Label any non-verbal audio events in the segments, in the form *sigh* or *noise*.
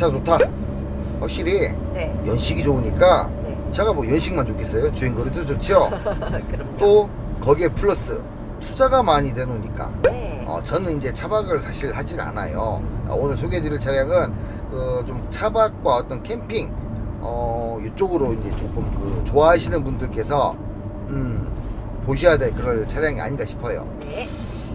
야, 차 좋다. 확실히 네. 연식이 좋으니까 네. 이 차가 뭐 연식만 좋겠어요? 주행거리도 좋죠. *laughs* 그럼요. 또 거기에 플러스 투자가 많이 되노니까. 네. 어, 저는 이제 차박을 사실 하진 않아요. 아, 오늘 소개해드릴 차량은 그 좀 차박과 어떤 캠핑 어, 이쪽으로 이제 조금 그 좋아하시는 분들께서 음, 보셔야 될 그럴 차량이 아닌가 싶어요. 네.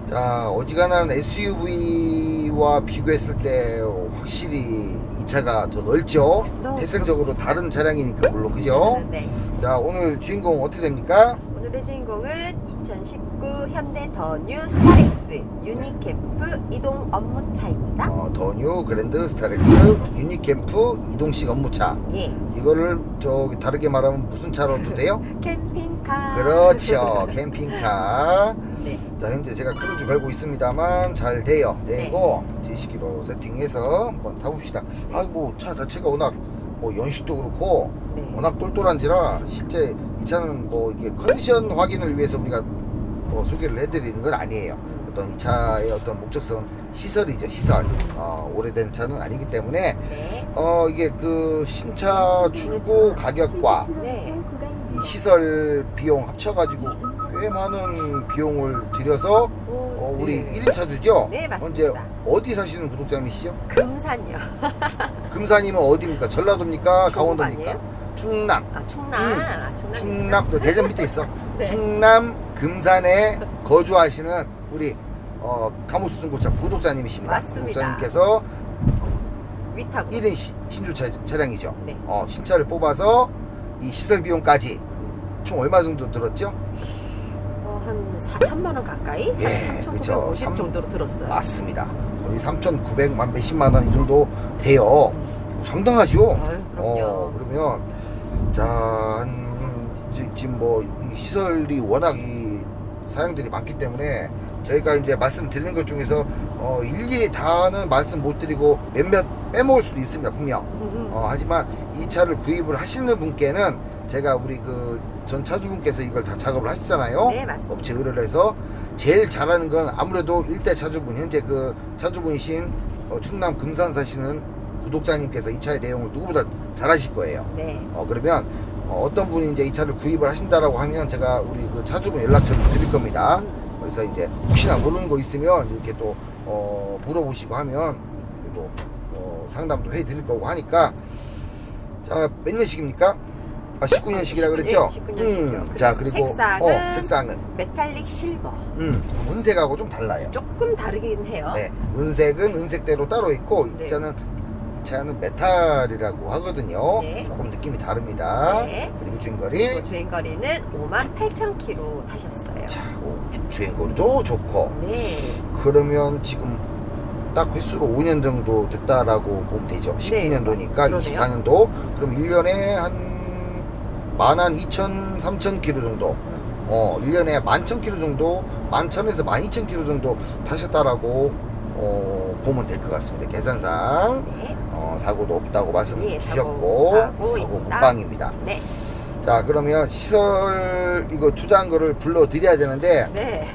자, 어지간한 SUV와 비교했을 때 확실히 이 차가 더 넓죠. 너무 태생적으로 다른 차량이니까 물론 그죠? 네. 자, 오늘 주인공 어떻게 됩니까? 오늘의 주인공은 2019 현대 더 뉴 스타렉스 유니캠프 이동 업무차입니다. 어, 더뉴 그랜드 스타렉스 유니캠프 이동식 업무차. 예. 이거를 저기 다르게 말하면 무슨 차로도 돼요? *laughs* 캠핑카. 그렇죠. 캠핑카. *laughs* 네. 자, 현재 제가 크루즈 걸고 있습니다만 잘 돼요. 되고 제시기로 세팅해서 한번 타봅시다. 아이고, 차 자체가 워낙 뭐 연식도 그렇고 네. 워낙 똘똘한지라 실제 이 차는 뭐 이게 컨디션 확인을 위해서 우리가 뭐 소개를 해드리는 건 아니에요. 어떤 이 차의 어떤 목적성은 시설이죠, 시설. 어, 오래된 차는 아니기 때문에 네. 어 이게 그 신차 출고 가격과 네. 이 시설 비용 합쳐가지고 꽤 많은 비용을 들여서 오, 어, 우리 네. 1인 차 주죠? 네, 맞습니다. 언제 어디 사시는 구독자님이시죠? 금산이요. *laughs* 금산이면 어디입니까? 전라도입니까? 중국 강원도입니까? 충남. 아, 충남. 음. 아, 충남. 충남 또 대전 밑에 있어. *laughs* 네. 충남 금산에 거주하시는 우리 어, 가무수 중고차 구독자님이십니다. 맞습니다. 구독자님께서 위탁. 1인 시- 신주차 차량이죠. 네. 어, 신차를 뽑아서 이 시설 비용까지 총 얼마 정도 들었죠? 어, 한 4천만 원 가까이? 예, 한 그쵸. 3,950 삼- 정도로 들었어요. 맞습니다. 거의 3,900만 몇십만 원 이 정도 돼요. 상당하죠? 아유, 그럼요. 어, 그러면 자, 한, 이제 지금 뭐이 시설이 워낙 이 사양들이 많기 때문에 저희가 이제 말씀드리는 것 중에서 어, 일일이 다는 말씀 못 드리고 몇몇 빼먹을 수도 있습니다, 분명. 음, 어, 하지만 이 차를 구입을 하시는 분께는 제가 우리 그 전 차주분께서 이걸 다 작업을 하시잖아요. 네, 맞습니다. 업체 의뢰를 해서 제일 잘하는 건 아무래도 일대 차주분 현재 그 차주분이신 어, 충남 금산 사시는 구독자님께서 이 차의 내용을 누구보다 잘 아실 거예요. 네. 어, 그러면 어, 떤 분이 이제 이 차를 구입을 하신다라고 하면 제가 우리 그 차주분 연락처를 드릴 겁니다. 음, 그래서 이제 혹시나 모르는 거 있으면 이렇게 또 어, 물어보시고 하면 또 어, 상담도 해 드릴 거고 하니까 자 몇 년식입니까? 아 19년식이라 그랬죠? 19년식이요. 자 그리고 그리고 색상은- 어, 색상은 메탈릭 실버. 음, 은색하고 좀 달라요. 조금 다르긴 해요. 네, 은색은 은색대로 따로 있고 네. 이 차는 이 차는 메탈이라고 하거든요. 네. 조금 느낌이 다릅니다. 네. 그리고 주행거리 그리고 주행거리는 5만 8천 킬로 타셨어요. 자 오, 주행거리도 좋고 네. 그러면 지금 딱 횟수로 5년 정도 됐다라고 보면 되죠. 네, 19년도니까 그러네요. 24년도. 그럼 1년에 한 만한 2천, 3천 킬로 정도. 음, 어, 1년에 만천 킬로 정도, 만 천에서 만 이천 킬로 정도 타셨다라고 어, 보면 될 것 같습니다. 계산상 네. 어, 사고도 없다고 말씀 예, 주셨고 사고, 사고 사고입니다. 국방입니다. 네. 자 그러면 시설 이거 투자한 거를 불러드려야 되는데 네.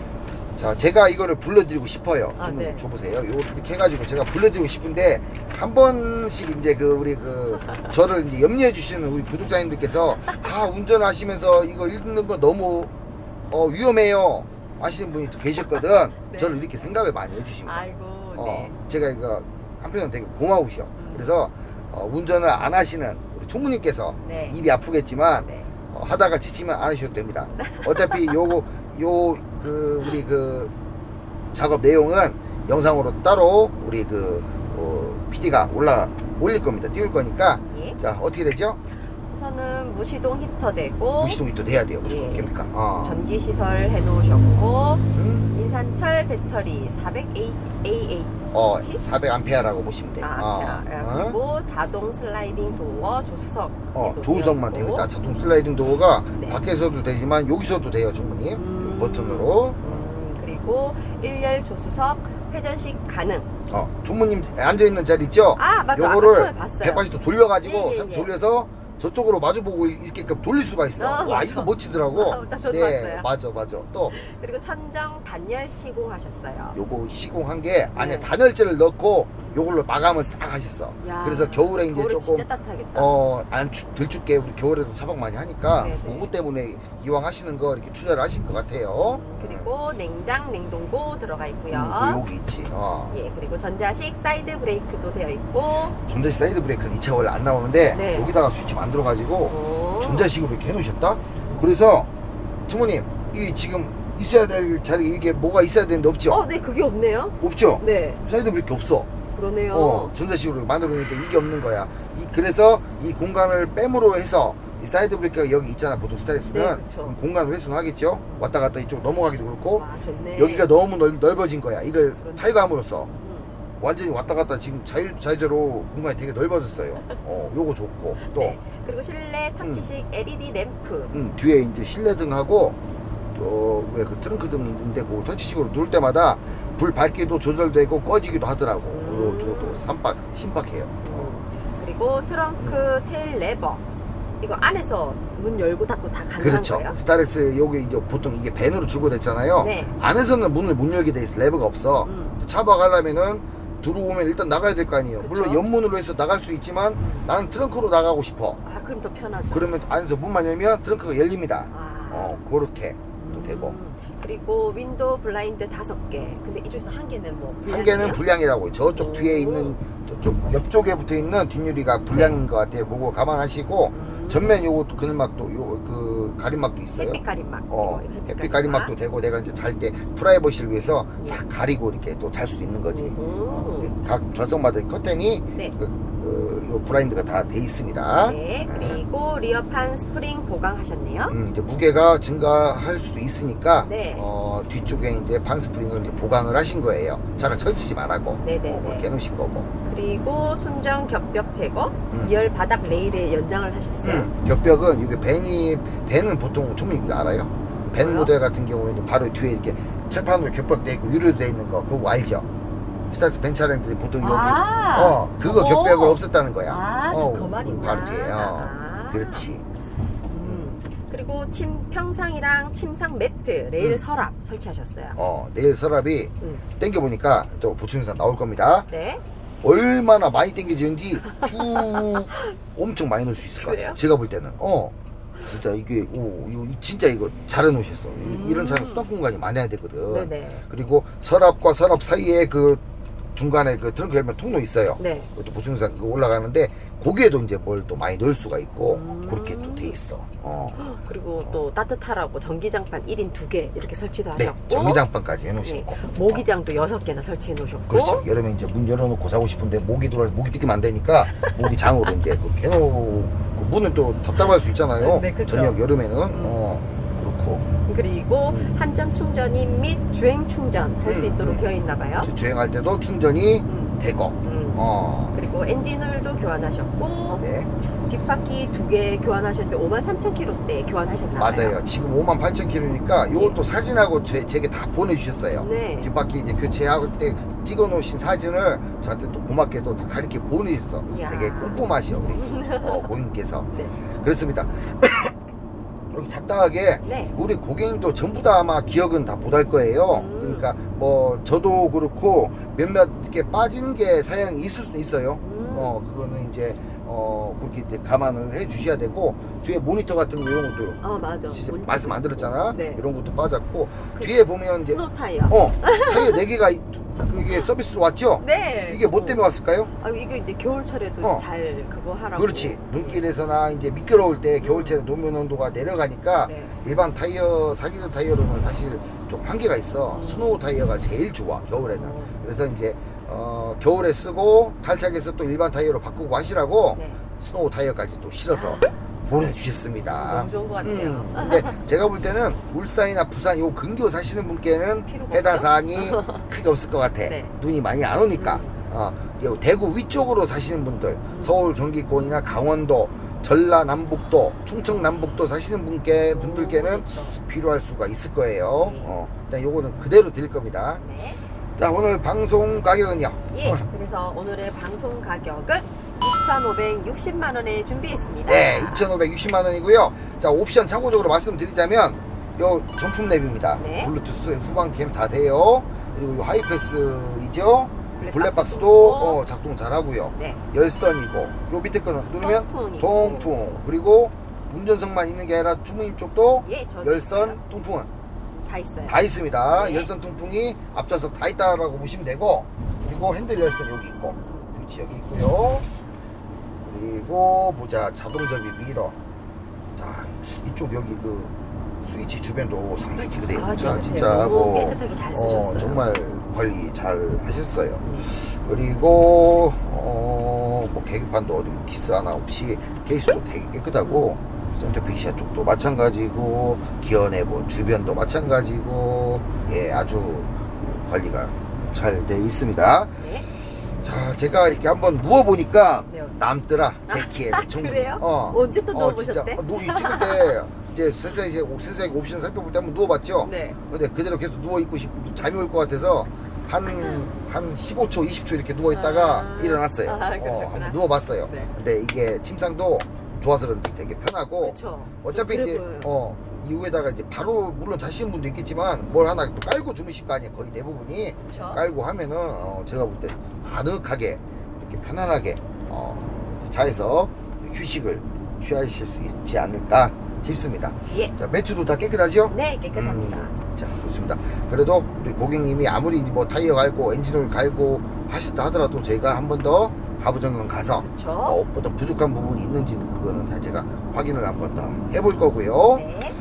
자, 제가 이거를 불러드리고 싶어요. 아, 좀 네. 줘보세요. 요거 이렇게 해가지고 제가 불러드리고 싶은데, 한 번씩 이제 그, 우리 그, *laughs* 저를 이제 염려해 주시는 우리 구독자님들께서, 아, 운전하시면서 이거 읽는 거 너무, 어, 위험해요. 하시는 분이 또 계셨거든. *laughs* 네. 저를 이렇게 생각을 많이 해주십니다. 아이고, 어, 네. 제가 이거 한편으로 되게 고마우셔. 음. 그래서, 어, 운전을 안 하시는 우리 총무님께서 네. 입이 아프겠지만, 네. 어, 하다가 지치면 안 하셔도 됩니다. *laughs* 어차피 요거 요 그 우리 그 작업 내용은 영상으로 따로 우리 그 어, PD가 올라 올릴 겁니다. 띄울 거니까 예. 자 어떻게 되죠? 우선은 무시동 히터 되고 무시동이 또 돼야 돼요. 무시동 예. 캠핑카. 어. 전기 시설 해놓으셨고 음? 인산철 배터리 400AA 어, 그치? 400암페어라고 보시면 돼요. 아, 어. 아페아. 어? 그리고 자동 슬라이딩 도어 조수석 어, 조우석만 됩니다. 자동 슬라이딩 도어가 네. 밖에서도 되지만 여기서도 돼요, 주문님. 버튼으로. 음, 그리고 일렬 조수석 회전식 가능 어, 주문님 앉아 있는 자리 있죠? 아 맞아 아까 요거를 처음에 봤어요 180도 돌려가지고 예, 예, 참 예. 돌려서 저쪽으로 마주보고 있게끔 돌릴 수가 있어. 어, 와 맞아. 이거 멋지더라고. 아, 저도 네, 봤어요. 맞아 맞아. 또 그리고 천정 단열 시공하셨어요 요거 시공한 게 안에 네. 단열재를 넣고 요걸로 마감을 싹 하셨어. 야, 그래서 겨울에 이제 겨울에 조금 진짜 따뜻하겠다. 어안 덜 춥게 우리 겨울에도 차박 많이 하니까 네네. 그거 때문에 이왕 하시는 거 이렇게 투자를 하신 것 같아요. 음, 그리고 냉장, 냉동고 들어가 있고요. 음, 여기 있지. 어. 예, 그리고 전자식 사이드 브레이크도 되어 있고. 전자식 사이드 브레이크는 이 차가 원래 안 나오는데 네. 여기다가 스위치 만 들어가지고 오. 전자식으로 이렇게 해놓으셨다. 그래서 주모님 이 지금 있어야 될 자리 이게 뭐가 있어야 되는데 없죠? 어, 네, 그게 없네요. 없죠? 네, 사이드 브레이크 없어. 그러네요. 어, 전자식으로 만들어놓으니까 이게 없는 거야. 이, 그래서 이 공간을 빼므로 해서 이 사이드 브레이크가 여기 있잖아 보통 스타렉스는 네, 공간을 훼손하겠죠. 왔다 갔다 이쪽 넘어가기도 그렇고 와, 좋네. 여기가 너무 넓, 넓어진 거야. 이걸 그러네. 타이거 함으로써 음, 완전히 왔다 갔다 지금 자유 자유자로 공간이 되게 넓어졌어요. 어, 요거 좋고 또 네. 그리고 실내 터치식 LED 램프. 음, 뒤에 이제 실내등하고 또 왜 그 트렁크 등 있는데 그 터치식으로 누를 때마다 불 밝기도 조절되고 꺼지기도 하더라고. 음. 요것도 삼박 신박해요. 어. 음, 그리고 트렁크 테일 레버. 이거 안에서 문 열고 닫고 다 가능한 그렇죠. 거예요? 스타렉스 여기 이제 보통 이게 밴으로 주고 됐잖아요. 네. 안에서는 문을 못 열게 돼 있어. 레버가 없어. 음, 차박하려면은 들어오면 일단 나가야 될 거 아니에요. 그쵸. 물론 옆문으로 해서 나갈 수 있지만 나는 트렁크로 나가고 싶어. 아, 그럼 더 편하죠. 그러면 안에서 문만 열면 트렁크가 열립니다. 아. 어, 그렇게 또 되고. 음, 그리고 윈도우 블라인드 다섯 개. 근데 이 중에서 한 개는 뭐한 개는 불량이에요? 불량이라고 저쪽 오. 뒤에 있는 저쪽 옆쪽에 붙어 있는 뒷유리가 불량인 것 같아요. 그거 감안하시고 음, 전면 요것도 그늘막도 요그 가림막도 있어요. 햇빛 가림막. 어, 이거 햇빛 가림막도 되고 내가 이제 잘 때 프라이버시를 위해서 싹 가리고 이렇게 또 잘 수 있는 거지. 어, 음, 각 좌석마다 커튼이 네. 그, 그, 요 블라인드가 다 돼 있습니다. 네. 그리고 리어판 스프링 보강하셨네요. 음, 이제 무게가 증가할 수도 있으니까 네. 어, 뒤쪽에 이제 판스프링을 이제 보강을 하신 거예요. 차가 철치지 말라고 네네네. 어, 그렇게 해놓으신 거고. 그리고 순정 겹벽 제거, 음. 2열 바닥 레일에 연장을 하셨어요. 음, 겹벽은 이게 밴이 밴은 보통 총리 그거 알아요? 밴 뭐요? 모델 같은 경우에는 바로 뒤에 이렇게 철판으로 겹벽 돼 있고 유리돼 있는 거 그거 알죠? 스타스 밴 차량들이 보통 여기 아, 어 그거 저거? 겹벽을 없앴다는 거야. 아, 어, 저그 말이구나. 바로 뒤에. 어. 아. 그렇지. 음. 그리고 침 평상이랑 침상 매트, 레일 음. 서랍 설치하셨어요. 어 내일 서랍이 음. 땡겨 보니까 또 보충상 나올 겁니다. 네. 얼마나 많이 땡겨지는지 쭉 *laughs* 엄청 많이 넣을 수 있을 것 그래요? 같아요. 제가 볼 때는. 어. 진짜 이게 오 이거 진짜 이거 잘 해 놓으셨어. 이- 음. 이런 차는 수납 공간이 많아야 되거든. 네네. 그리고 서랍과 서랍 사이에 그 중간에 그 트렁크 열면 통로 있어요. 네. 그것도 보충상 그거 올라가는데 거기에도 이제 뭘 또 많이 넣을 수가 있고 음. 그렇게 또 돼 있어. 어. *gasps* 그리고 또 따뜻하라고 전기장판 1인 2개 이렇게 설치도 네, 하셨고 전기장판까지 해놓으셨고. 모기장도 6개나 설치해 놓으셨고 그렇죠. 여름에 이제 문 열어놓고 자고 싶은데 모기 들어와서 모기 뜯기면 안 되니까 모기장으로 *laughs* 이제 그렇게 해놓고 문은 또 답답할 수 있잖아요. 네, 그렇죠. 저녁 여름에는 음. 어 그렇고 그리고 음. 한전 충전이 및 주행 충전 할 수 음, 있도록 음. 되어 있나 봐요. 이제 주행할 때도 충전이 음, 되고 음. 어 그리고 엔진 오일도 교환하셨고 네. 뒷바퀴 두 개 교환하셨는데 5만 3천 킬로대 교환하셨나 봐요. 맞아요. 지금 5만 8천 킬로니까 이것도 사진하고 제, 제게 다 보내주셨어요. 네. 뒷바퀴 이제 교체하고 때 찍어 놓으신 사진을 저한테 또 고맙게도 다 이렇게 보내주셨어. 이야. 되게 꼼꼼하시오, 우리 *laughs* 어, 고객님께서. 네. 그렇습니다. 이렇게 잡다하게 네. 우리 고객님도 전부 다 아마 기억은 다 못할 거예요. 음. 그러니까 뭐 저도 그렇고 몇몇 이렇게 빠진 게 사양이 있을 수 있어요. 음. 어 그거는 이제 어 그렇게 이제 감안을 해 주셔야 되고 뒤에 모니터 같은 거 이런 것도 아 맞아. 진짜 모니터 말씀 안 들었잖아. 네. 이런 것도 빠졌고 그 뒤에 보면 이제 스노 타이어. 어 타이어 4 개가 이게 서비스로 왔죠. 네. 이게 뭐 때문에 왔을까요? 아 이게 이제 겨울철에도 어. 잘 그거 하라고. 그렇지. 눈길에서나 이제 미끄러울 때 겨울철에 노면 온도가 내려가니까 네. 일반 타이어 사기전 타이어로는 사실 좀 한계가 있어. 음. 스노우 타이어가 제일 좋아 겨울에는. 어, 그래서 이제 어, 겨울에 쓰고 탈착해서 또 일반 타이어로 바꾸고 하시라고 네. 스노우 타이어까지 또 실어서 보내주셨습니다. 너무 좋은 것 같아요. 음, 근데 제가 볼 때는 울산이나 부산 요 근교 사시는 분께는 필요가 해당 없죠? 사항이 *laughs* 크게 없을 것 같아. 네. 눈이 많이 안 오니까. 음. 어, 요 대구 위쪽으로 사시는 분들, 서울 경기권이나 강원도, 전라 남북도, 충청 남북도 사시는 분께 분들께는 그렇죠. 필요할 수가 있을 거예요. 네. 어, 일단 요거는 그대로 드릴 겁니다. 네. 자, 오늘 방송 가격은요. 예. 그래서 오늘의 방송 가격은 2,560만 원에 준비했습니다. 네, 2,560만 원이고요. 자, 옵션 참고적으로 말씀드리자면 요 정품 랩입니다. 네. 블루투스 후방 캠 다 돼요. 그리고 요 하이패스이죠. 블랙박스도. 어, 작동 잘하고요. 네. 열선이고 요 밑에 거는 누르면 통풍 있고. 통풍 그리고 운전석만 있는 게 아니라 주무님 쪽도 예, 저도 열선 있어요. 통풍은 다 있어요. 다 있습니다. 네. 열선 통풍이 앞좌석 다 있다라고 보시면 되고 그리고 핸들 열선 여기 있고 위치 여기 있고요. 그리고 보자 자동 접이 미러. 자 이쪽 여기 그 스위치 주변도 상당히 깨끗해요. 아, 자 깨끗해요. 진짜 너무 뭐 깨끗하게 잘 쓰셨어요. 어, 정말 관리 잘 하셨어요. 네. 그리고 어, 뭐 계기판도 어디 뭐 기스 하나 없이 케이스도 되게 깨끗하고 센터피시아 쪽도 마찬가지고 기어 내부 주변도 마찬가지고 예 아주 관리가 잘 돼 있습니다. 네. 자 제가 이렇게 한번 누워 보니까 네. 남더라 제 키에 정말. 그래요? 어. 언제 또 어, 진짜 누워보셨대? 어, 누 찍을 때 *laughs* 이제 세세히 세세히 옵션 살펴볼 때 한번 누워봤죠. 네. 근데 그대로 계속 누워 있고 싶 잠이 올 것 같아서 한 한 15초, 20초 이렇게 누워 있다가 아. 일어났어요. 아, 어, 그렇구나. 한번 누워봤어요. 네. 근데 이게 침상도 좋아서 그런지 되게 편하고 그렇죠. 어차피 그래 이제 보여요. 어 이후에다가 이제 바로 물론 자시는 분도 있겠지만 뭘 하나 또 깔고 주무실 거 아니에요. 거의 대부분이 그렇죠. 깔고 하면은 어, 제가 볼 때 아늑하게 이렇게 편안하게 어, 차에서 휴식을 취하실 수 있지 않을까 싶습니다. 예. 자 매트도 다 깨끗하죠? 네, 깨끗합니다. 음, 자 좋습니다. 그래도 우리 고객님이 아무리 뭐 타이어 갈고 엔진오일 갈고 하셨다 하더라도 저희가 한 번 더 하부 점검 가서 그렇죠. 어, 어떤 부족한 부분이 있는지는 그거는 다 제가 확인을 한 번 더 해볼 거고요. 네.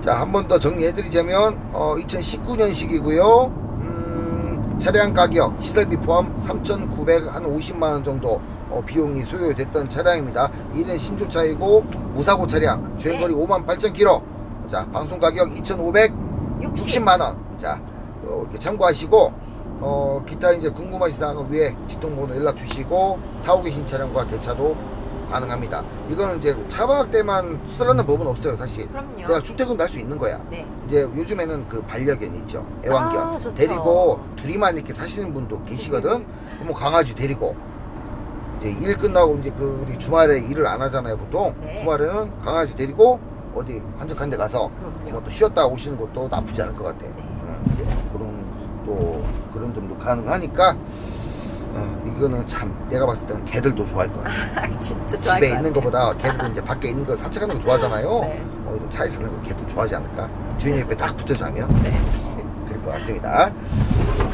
자, 한 번 더 정리해드리자면, 어, 2019년식이고요. 음, 차량 가격, 시설비 포함 3,950만 원 정도 어, 비용이 소요됐던 차량입니다. 이는 신조차이고, 무사고 차량, 주행거리 네. 5만 8천 킬로. 자, 방송 가격 2,560만원. 60. 자, 어, 이렇게 참고하시고, 어, 기타 이제 궁금하신 사항은 위에 지통번호 연락 주시고, 타고 계신 차량과 대차도 가능합니다. 이거는 이제 차박 때만 쓰라는 법은 없어요, 사실. 그럼요. 내가 출퇴근도 할 수 있는 거야. 네. 이제 요즘에는 그 반려견 있죠. 애완견. 아. 데리고 둘이만 이렇게 사시는 분도 계시거든. 그러면 강아지 데리고 이제 일 끝나고 이제 그 우리 주말에 일을 안 하잖아요, 보통. 네. 주말에는 강아지 데리고 어디 한적한 데 가서 그럼요. 뭐또 쉬었다 오시는 것도 나쁘지 않을 것 같아. 네. 어, 이제 그런 또 그런 점도 가능하니까 어, 이거는 참 내가 봤을 때는 개들도 좋아할 거야. 아, *laughs* 진짜 좋아할 집에 것 있는 같아요. 것보다 걔들 이제 밖에 있는 거 산책하는 거 좋아하잖아요. *laughs* 네. 어, 이런 차에서 있는 거 걔도 좋아하지 않을까? 주인 옆에 딱 붙어 자면 네. 것 같습니다.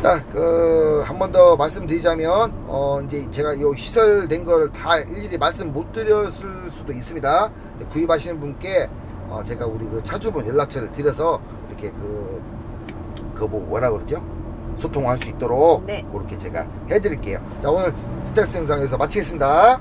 자, 그, 한 번 더 말씀드리자면, 어, 이제 제가 요 시설된 걸 다 일일이 말씀 못 드렸을 수도 있습니다. 구입하시는 분께, 어, 제가 우리 그 차주분 연락처를 드려서 이렇게 그, 그 뭐, 뭐라 그러죠? 소통할 수 있도록 네. 그렇게 제가 해드릴게요. 자, 오늘 스택스 영상에서 마치겠습니다.